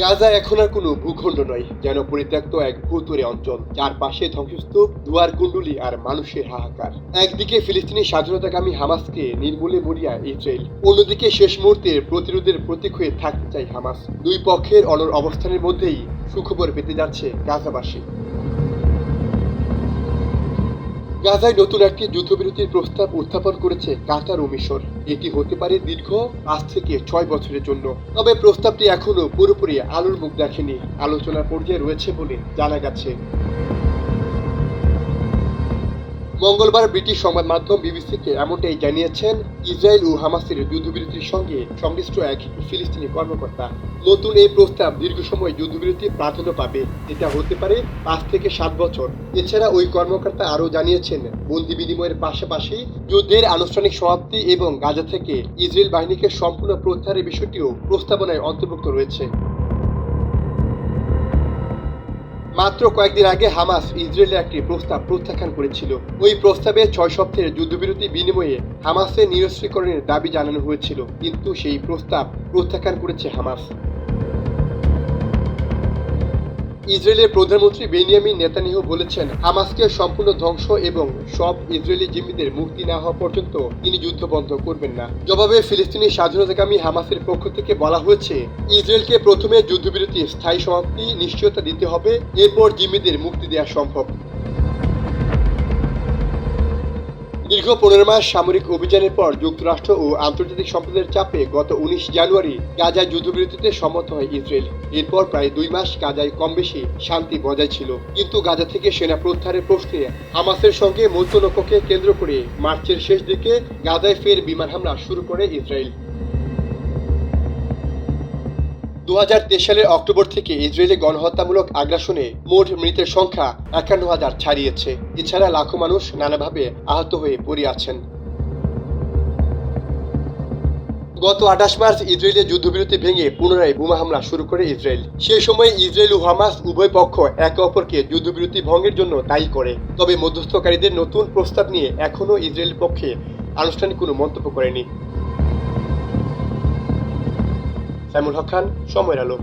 গাজা এখন আর কোনো ভূখণ্ড নয়, যেন পরিত্যক্ত এক ভূতরে অঞ্চল। যার পাশে ধ্বংসস্তূপ, দুয়ার কুণ্ডুলি আর মানুষের হাহাকার। একদিকে ফিলিস্তিনি স্বাধীনতাকামী হামাসকে নির্মূলে মরিয়া ইসরায়েল, অন্যদিকে শেষ মুহূর্তে প্রতিরোধের প্রতীক হয়ে থাকতে চায় হামাস। দুই পক্ষের অনর অবস্থানের মধ্যেই সুখবর পেতে যাচ্ছে গাজাবাসী। গাজায় নতুন একটি যুদ্ধবিরতির প্রস্তাব উত্থাপন করেছে কাতার ও মিশর। এটি হতে পারে দীর্ঘ পাঁচ থেকে ছয় বছরের জন্য। তবে প্রস্তাবটি এখনও পুরোপুরি আলোর মুখ দেখেনি। আলোচনার পর্যায়ে রয়েছে বলে জানা গেছে। মঙ্গলবার ব্রিটিশ সংবাদ মাধ্যম বিবিসিকে এমনটাই জানিয়েছেন, ইসরায়েল ও হামাসের যুদ্ধবিরতির সঙ্গে সংশ্লিষ্ট এক ফিলিস্তিনি কর্মকর্তা। নতুন এই প্রস্তাব দীর্ঘ সময় যুদ্ধবিরতি প্রাধান্য পাবে। এটা হতে পারে পাঁচ থেকে সাত বছর। এছাড়া ওই কর্মকর্তা আরও জানিয়েছেন, বন্দি বিনিময়ের পাশাপাশি যুদ্ধের আনুষ্ঠানিক সমাপ্তি এবং গাজা থেকে ইসরায়েল বাহিনীকে সম্পূর্ণ প্রত্যাহারের বিষয়টিও প্রস্তাবনায় অন্তর্ভুক্ত রয়েছে। মাত্র কয়েকদিন আগে হামাস ইসরায়েলের একটি প্রস্তাব প্রত্যাখ্যান করেছিল। ওই প্রস্তাবে ছয় সপ্তাহের যুদ্ধবিরতি বিনিময়ে হামাসের নিরস্ত্রীকরণের দাবি জানানো হয়েছিল। কিন্তু সেই প্রস্তাব প্রত্যাখ্যান করেছে হামাস। ইসরায়েলের প্রধানমন্ত্রী বেনিয়ামিন নেতানিহ বলেছেন, হামাসকে সম্পূর্ণ ধ্বংস এবং সব ইসরায়েলি জিম্মিদের মুক্তি না হওয়া পর্যন্ত তিনি যুদ্ধ বন্ধ করবেন না। জবাবে ফিলিস্তিনি স্বাধীনতাকামী হামাসের পক্ষ থেকে বলা হয়েছে, ইসরায়েলকে প্রথমে যুদ্ধবিরতির স্থায়ী সমাপ্তি নিশ্চয়তা দিতে হবে, এরপর জিম্মিদের মুক্তি দেওয়া সম্ভব। দীর্ঘ পনেরো মাস সামরিক অভিযানের পর যুক্তরাষ্ট্র ও আন্তর্জাতিক সম্প্রদায়ের চাপে গত উনিশ জানুয়ারি গাজায় যুদ্ধবিরতিতে সম্মত হয় ইসরায়েল। এরপর প্রায় দুই মাস গাজায় কম বেশি শান্তি বজায় ছিল। কিন্তু গাজা থেকে সেনা প্রত্যাহারের প্রশ্নে আমাসের সঙ্গে মধ্যলক্ষ্যকে কেন্দ্র করে মার্চের শেষ দিকে গাজায় ফের বিমান হামলা শুরু করে ইসরায়েল। দু হাজার তেইশ সালের অক্টোবর থেকে ইসরায়েলি গণহত্যামূলক আগ্রাসনে মোট মৃতের সংখ্যা একান্ন হাজার ছাড়িয়েছে। এছাড়া লাখো মানুষ নানাভাবে আহত হয়ে পড়ে আছেন। গত আঠাশ মার্চ ইসরায়েলের যুদ্ধবিরতি ভেঙে পুনরায় বোমা হামলা শুরু করে ইসরায়েল। সেই সময় ইসরায়েল ও হামাস উভয় পক্ষ একে অপরকে যুদ্ধবিরতি ভঙ্গের জন্য দায়ী করে। তবে মধ্যস্থকারীদের নতুন প্রস্তাব নিয়ে এখনও ইসরায়েলের পক্ষে আনুষ্ঠানিক কোনো মন্তব্য করেনি। সাইমুল হক খান সময়ের আলো।